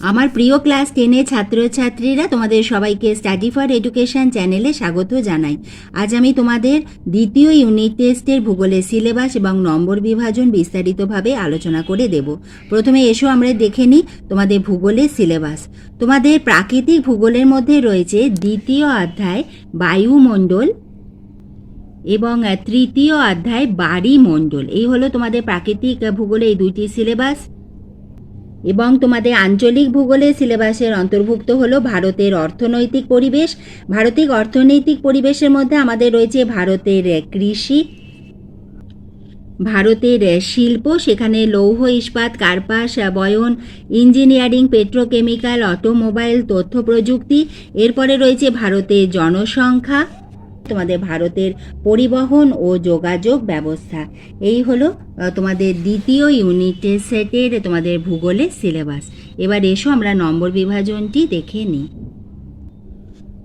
আমার প্রিয় ক্লাস টেনের ছাত্রছাত্রীরা তোমাদের সবাইকে স্টাডি ফর এডুকেশন চ্যানেলে স্বাগত জানাই। আজ আমি তোমাদের দ্বিতীয় ইউনিট টেস্টের ভূগোলের সিলেবাস এবং নম্বর বিভাজন বিস্তারিতভাবে আলোচনা করে দেব। প্রথমে এসো আমরা দেখে নিই তোমাদের ভূগোলের সিলেবাস। তোমাদের প্রাকৃতিক ভূগোলের মধ্যে রয়েছে দ্বিতীয় অধ্যায় বায়ুমণ্ডল এবং তৃতীয় অধ্যায় বাড়ি মণ্ডল এই হলো তোমাদের প্রাকৃতিক ভূগোলে এই দুইটি সিলেবাস। এবং তোমাদের আঞ্চলিক ভূগোলের সিলেবাসের অন্তর্ভুক্ত হলো ভারতের অর্থনৈতিক পরিবেশ। ভারতিক অর্থনৈতিক পরিবেশের মধ্যে আমাদের রয়েছে ভারতের কৃষি, ভারতের শিল্প, সেখানে লৌহ ইস্পাত, কার্পাস, বয়ন, ইঞ্জিনিয়ারিং, পেট্রোকেমিক্যাল, অটোমোবাইল তথ্য প্রযুক্তি এরপরে রয়েছে ভারতের জনসংখ্যা। তোমাদের ভারতের পরিবহন ও যোগাযোগ ব্যবস্থা। এই হলো তোমাদের দ্বিতীয় ইউনিটের সেটের তোমাদের ভূগোলের সিলেবাস এবার এসো, আমরা নম্বর বিভাজনটি দেখে নিই।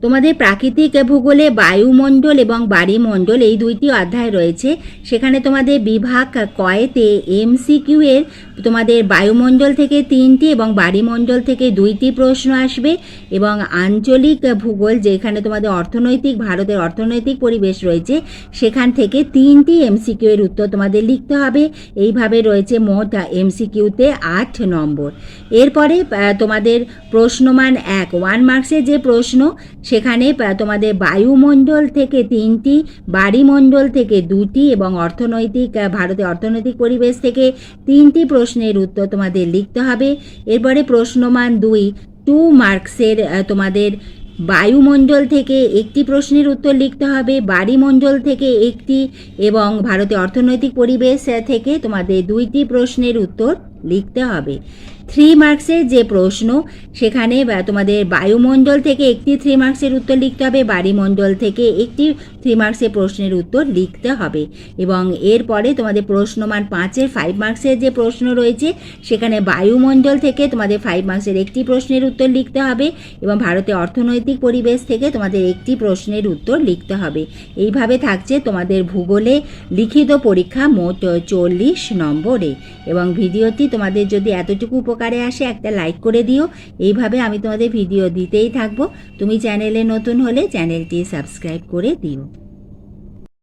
তোমাদের প্রাকৃতিক ভূগোলে বায়ুমণ্ডল এবং বাড়িমণ্ডল এই দুইটি অধ্যায় রয়েছে। সেখানে তোমাদের বিভাগ কয়েতে এমসিকিউ এর তোমাদের বায়ুমণ্ডল থেকে তিনটি এবং বাড়িমণ্ডল থেকে দুইটি প্রশ্ন আসবে এবং আঞ্চলিক ভূগোল যেখানে তোমাদের অর্থনৈতিক, ভারতের অর্থনৈতিক পরিবেশ রয়েছে, সেখান থেকে তিনটি এমসিকিউ এর উত্তর তোমাদের লিখতে হবে। এইভাবে রয়েছে মোট এমসিকিউতে আট নম্বর। এরপরে তোমাদের প্রশ্নমান এক ওয়ান মার্কসের যে প্রশ্ন সেখানে তোমাদের বায়ুমণ্ডল থেকে তিনটি বাড়িমণ্ডল থেকে দুটি এবং অর্থনৈতিক আহ, ভারতের অর্থনৈতিক পরিবেশ থেকে তিনটি প্রশ্নের উত্তর তোমাদের লিখতে হবে। এরপরে প্রশ্নমান দুই টু মার্কসের তোমাদের বায়ুমণ্ডল থেকে একটি প্রশ্নের উত্তর লিখতে হবে বাড়িমণ্ডল থেকে একটি এবং ভারতের অর্থনৈতিক পরিবেশ থেকে তোমাদের দুইটি প্রশ্নের উত্তর লিখতে হবে। থ্রি মার্কসের যে প্রশ্ন, সেখানে তোমাদের বায়ুমণ্ডল থেকে একটি থ্রি মার্কসের উত্তর লিখতে হবে, বাড়িমণ্ডল থেকে একটি থ্রি মার্কসের প্রশ্নের উত্তর লিখতে হবে। এবং এরপরে তোমাদের প্রশ্নমান পাঁচের ফাইভ মার্কসের যে প্রশ্ন রয়েছে, সেখানে বায়ুমণ্ডল থেকে তোমাদের ফাইভ মার্কসের একটি প্রশ্নের উত্তর লিখতে হবে এবং ভারতের অর্থনৈতিক পরিবেশ থেকে তোমাদের একটি প্রশ্নের উত্তর লিখতে হবে। এইভাবে থাকছে তোমাদের ভূগোলে লিখিত পরীক্ষা মোট চল্লিশ নম্বরে। এবং ভিডিওটি তোমাদের যদি এতটুকু উপকারে আসে, একটা লাইক করে দিও। এইভাবে আমি তোমাদের ভিডিও দিতেই থাকব। তুমি চ্যানেলে নতুন হলে চ্যানেলটি সাবস্ক্রাইব করে দিও।